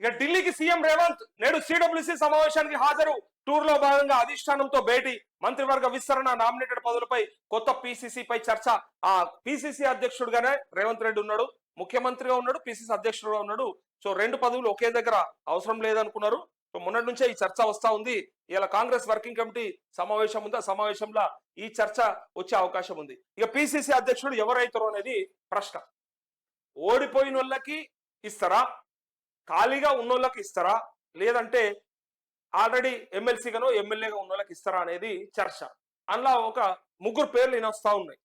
ఇక ఢిల్లీకి సీఎం రేవంత్ నేడు సిడబ్ల్యూసీ సమావేశానికి హాజరు. టూర్లో భాగంగా అధిష్టానంతో భేటీ. మంత్రివర్గ విస్తరణ నామినేటెడ్ పదవులపై కొత్త పిసిసి పై చర్చ. ఆ పిసిసి అధ్యక్షుడుగానే రేవంత్ రెడ్డి ఉన్నాడు. ముఖ్యమంత్రిగా ఉన్నాడు పిసిసి అధ్యక్షుడుగా ఉన్నాడు. సో రెండు పదవులు ఒకే దగ్గర అవసరం లేదనుకున్నారు. సో మొన్నటి నుంచే ఈ చర్చ వస్తా ఉంది. ఇలా కాంగ్రెస్ వర్కింగ్ కమిటీ సమావేశం ఉంది. ఆ సమావేశంలో ఈ చర్చ వచ్చే అవకాశం ఉంది. ఇక పిసిసి అధ్యక్షుడు ఎవరైతారు అనేది ప్రశ్న. ఓడిపోయిన వాళ్ళకి ఇస్తారా? ఖాళీగా ఉన్నోళ్ళకి ఇస్తారా? లేదంటే ఆల్రెడీ ఎమ్మెల్సీగానో ఎమ్మెల్యేగా ఉన్నోళ్ళకి ఇస్తారా అనేది చర్చ. అందులో ఒక ముగ్గురు పేర్లు వినొస్తా ఉన్నాయి.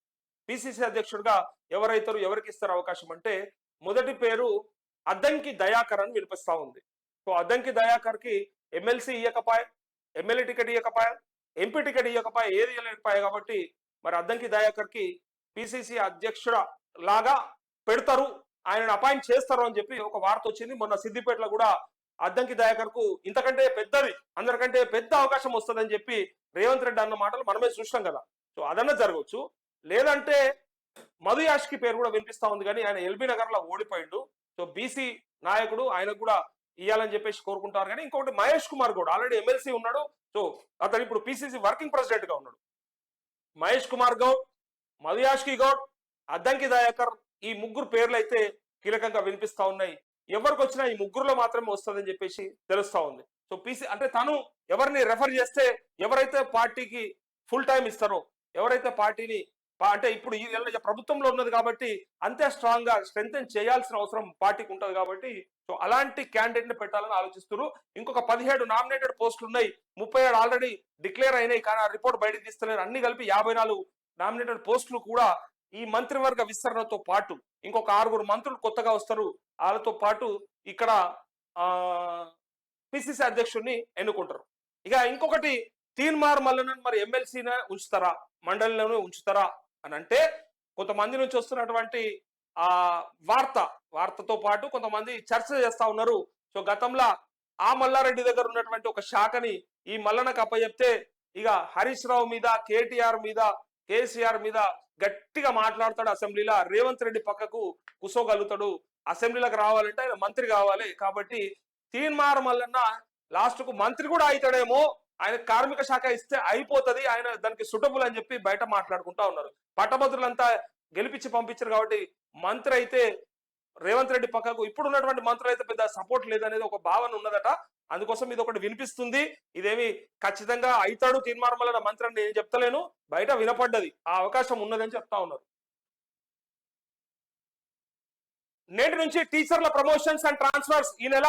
పిసిసి అధ్యక్షుడిగా ఎవరైతారు ఎవరికి ఇస్తారు అవకాశం అంటే మొదటి పేరు అద్దంకి దయాకర్ అని వినిపిస్తా ఉంది. సో అద్దంకి దయాకర్కి ఎమ్మెల్సీ ఇయ్యకపాయ ఎమ్మెల్యే టికెట్ ఇయ్యకపాయ ఎంపీ టికెట్ ఇయ్యకపాయ ఏది ఇవ్వలేకపోయా కాబట్టి మరి అద్దంకి దయాకర్కి పిసిసి అధ్యక్షుడ లాగా పెడతారు ఆయనను అపాయింట్ చేస్తారు అని చెప్పి ఒక వార్త వచ్చింది. మొన్న సిద్దిపేటలో కూడా అద్దంకి దయాకర్కు ఇంతకంటే పెద్దది అందరికంటే పెద్ద అవకాశం వస్తుందని చెప్పి రేవంత్ రెడ్డి అన్న మాటలు మనమే చూసినాం కదా. సో అదన్నా జరగవచ్చు లేదంటే మధు యాష్కి పేరు కూడా వినిపిస్తా ఉంది కానీ ఆయన ఎల్బీ నగర్లో ఓడిపోయిండు. సో బీసీ నాయకుడు ఆయనకు కూడా ఇవ్వాలని చెప్పేసి కోరుకుంటారు కానీ ఇంకొకటి మహేష్ కుమార్ కూడా ఆల్రెడీ ఎమ్మెల్సీ ఉన్నాడు. సో అతను ఇప్పుడు పిసిసి వర్కింగ్ ప్రెసిడెంట్గా ఉన్నాడు. మహేష్ కుమార్ గౌడ్ మధుయాష్కి గౌడ్ అద్దంకి దయాకర్ ఈ ముగ్గురు పేర్లు అయితే కీలకంగా వినిపిస్తా ఉన్నాయి. ఎవరికి వచ్చినా ఈ ముగ్గురులో మాత్రమే వస్తుందని చెప్పేసి తెలుస్తా ఉంది. సో పీసీ అంటే తను ఎవరిని రెఫర్ చేస్తే ఎవరైతే పార్టీకి ఫుల్ టైం ఇస్తారో ఎవరైతే పార్టీని అంటే ఇప్పుడు ఈ నెల ప్రభుత్వంలో ఉన్నది కాబట్టి అంతే స్ట్రాంగ్గా స్ట్రెంగ్ చేయాల్సిన అవసరం పార్టీకి ఉంటుంది కాబట్టి సో అలాంటి క్యాండిడేట్ని పెట్టాలని ఆలోచిస్తున్నారు. ఇంకొక పదిహేడు నామినేటెడ్ పోస్టులు ఉన్నాయి. ముప్పై ఏడు ఆల్రెడీ డిక్లేర్ అయినాయి. కానీ ఆ రిపోర్ట్ బయటకు తీస్తలేరు. అన్ని కలిపి యాభై నాలుగు నామినేటెడ్ పోస్టులు కూడా ఈ మంత్రివర్గ విస్తరణతో పాటు ఇంకొక ఆరుగురు మంత్రులు కొత్తగా వస్తారు. వాళ్ళతో పాటు ఇక్కడ ఆ పిసిసి అధ్యక్షుడిని ఎన్నుకుంటారు. ఇక ఇంకొకటి తీన్మార్ మల్లనని మరి ఎమ్మెల్సీనే ఉంచుతారా? మండలిలోనే ఉంచుతారా? అని అంటే కొంతమంది నుంచి వస్తున్నటువంటి ఆ వార్త వార్తతో పాటు కొంతమంది చర్చ చేస్తా ఉన్నారు. సో గతంలో ఆ మల్లారెడ్డి దగ్గర ఉన్నటువంటి ఒక శాఖని ఈ మల్లనకు అప్పచెప్తే ఇక హరీష్ రావు మీద కేటీఆర్ మీద కేసీఆర్ మీద గట్టిగా మాట్లాడతాడు అసెంబ్లీలో. రేవంత్ రెడ్డి పక్కకు కుసోగలుగుతాడు. అసెంబ్లీలోకి రావాలంటే ఆయన మంత్రి కావాలి. కాబట్టి తీన్మార్ మల్లన్న లాస్ట్కు మంత్రి కూడా అవుతాడేమో. ఆయన కార్మిక శాఖ ఇస్తే అయిపోతది. ఆయన దానికి సుటబుల్ అని చెప్పి బయట మాట్లాడుకుంటా ఉన్నారు. పట్టభద్రులంతా గెలిపించి పంపించారు కాబట్టి మంత్రి అయితే రేవంత్ రెడ్డి పక్కకు ఇప్పుడు ఉన్నటువంటి మంత్రులు అయితే పెద్ద సపోర్ట్ లేదనేది ఒక భావన ఉన్నదట. అందుకోసం ఇది ఒకటి వినిపిస్తుంది. ఇదేమి ఖచ్చితంగా అవుతాడు తీర్మార్మల మంత్రి అని నేను చెప్తలేను. బయట వినపడ్డది. ఆ అవకాశం ఉన్నదని చెప్తా ఉన్నారు. నేటి నుంచి టీచర్ల ప్రమోషన్స్ అండ్ ట్రాన్స్ఫర్స్ ఈ నెల